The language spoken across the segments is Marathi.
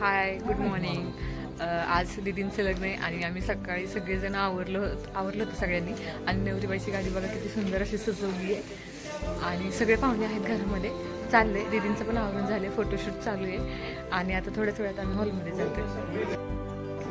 हाय गुड मॉर्निंग आज दिदींचं लग्न आहे आणि आम्ही सकाळी सगळेजण आवरलो आवरलं होतं सगळ्यांनी. आणि नवरीबाईची गाडी बघा किती सुंदर अशी सजवली आहे. आणि सगळे पाहुणे आहेत घरामध्ये. चालले दिदींचं पण आवरून झाले फोटोशूट चालू आहे. आणि आता थोड्याच वेळात आम्ही हॉलमध्ये जातो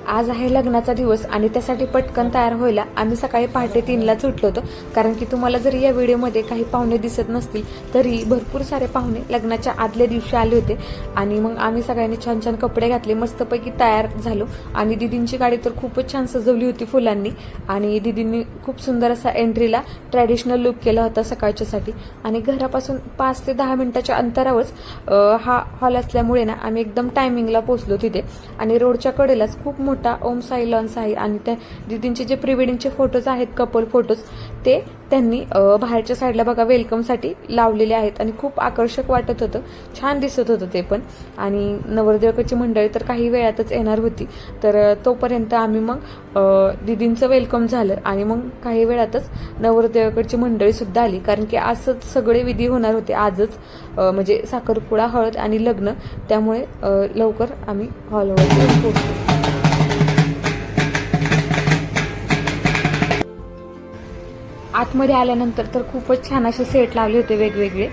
आज आहे लग्नाचा दिवस आणि त्यासाठी पटकन तयार व्हायला आम्ही सकाळी पहाटे तीनलाच उठलो होतो. कारण की तुम्हाला जर या व्हिडिओमध्ये काही पाहुणे दिसत नसतील तरी भरपूर सारे पाहुणे लग्नाच्या आदल्या दिवशी आले होते. आणि मग आम्ही सगळ्यांनी छान छान कपडे घातले मस्तपैकी तयार झालो. आणि दिदींची गाडी तर खूपच छान सजवली होती फुलांनी. आणि दिदींनी खूप सुंदर असा एंट्रीला ट्रॅडिशनल लुक केला होता सकाळच्यासाठी. आणि घरापासून पाच ते दहा मिनिटाच्या अंतरावरच हा हॉल असल्यामुळे ना आम्ही एकदम टायमिंगला पोहोचलो तिथे. आणि रोडच्या कडेलाच खूप मोठा ओम साई लॉन्स आहे आणि त्या दिदींचे जे प्री वेडिंगचे फोटोज आहेत कपल फोटोज ते त्यांनी बाहेरच्या साईडला बघा वेलकमसाठी लावलेले आहेत आणि खूप आकर्षक वाटत होतं. छान दिसत होतं ते पण. आणि नवरदेवकाची मंडळी तर काही वेळातच येणार होती. तर तोपर्यंत आम्ही मग दिदींचं वेलकम झालं आणि मग काही वेळातच नवरदेवाकडची मंडळी सुद्धा आली. कारण की असंच सगळे विधी होणार होते. आजच म्हणजे साखरपुडा हळद आणि लग्न. त्यामुळे लवकर आम्ही हॉलवर पोहोचलो. आतमध्ये आल्यानंतर तर खूपच छान असे सेट लावले होते वेगवेगळे.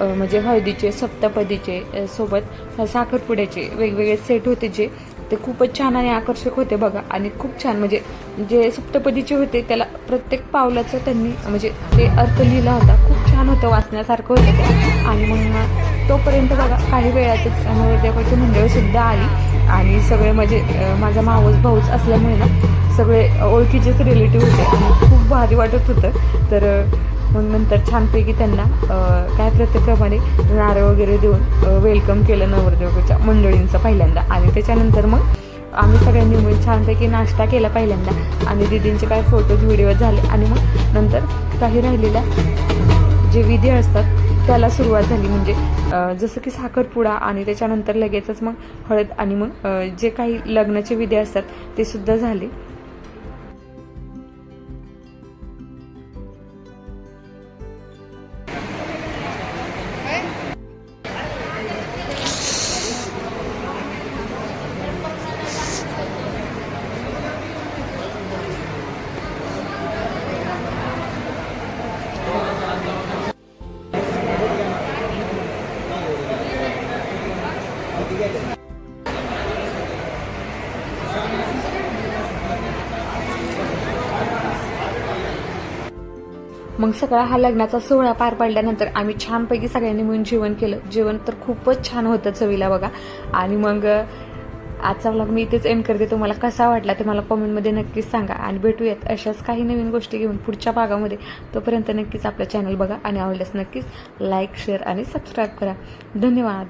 म्हणजे हळदीचे सप्तपदीचे सोबत साखरपुड्याचे वेगवेगळे सेट होते जे. ते खूपच छान आणि आकर्षक होते बघा. आणि खूप छान म्हणजे जे सप्तपदीचे होते त्याला प्रत्येक पावलाचं त्यांनी म्हणजे ते अर्थ लिहिला होता खूप छान होतं वाचण्यासारखं होतं ते. आणि मग तोपर्यंत बघा काही वेळातच नवरदेवाची मंडळ सुद्धा आली. आणि सगळे म्हणजे माझा मावस भाऊच असल्यामुळे ना सगळे ओळखीचेच रिलेटिव्ह होते. आणि खूप भारी वाटत होतं. तर मग नंतर छानपैकी त्यांना काय प्रत्येकप्रमाणे नारळ वगैरे देऊन वेलकम केलं नवरदेवाच्या मंडळींचं पहिल्यांदा. आणि त्याच्यानंतर मग आम्ही सगळ्यांनी मिळून छानपैकी नाश्ता केला पहिल्यांदा. आणि दिदींचे काय फोटोज व्हिडिओ झाले. आणि मग नंतर काही राहिलेल्या जे विधी असतात त्याला सुरुवात झाली. म्हणजे जसं की साखरपुडा आणि त्याच्यानंतर लगेचच मग हळद आणि मग जे काही लग्नाचे विधी असतात ते सुद्धा झाले. मग सगळा हा लग्नाचा सोहळा पार पडल्यानंतर आम्ही छानपैकी सगळ्यांनी मिळून जेवण केलं. जेवण तर खूपच छान होतं चवीला बघा. आणि मग आजचा व्लॉग मी इथेच एंड करते. तुम्हाला कसा वाटला ते मला कॉमेंटमध्ये नक्कीच सांगा. आणि भेटूयात अशाच काही नवीन गोष्टी घेऊन पुढच्या भागामध्ये. तोपर्यंत नक्कीच आपलं चॅनल बघा आणि आवडल्यास नक्कीच लाईक शेअर आणि सबस्क्राईब करा. धन्यवाद.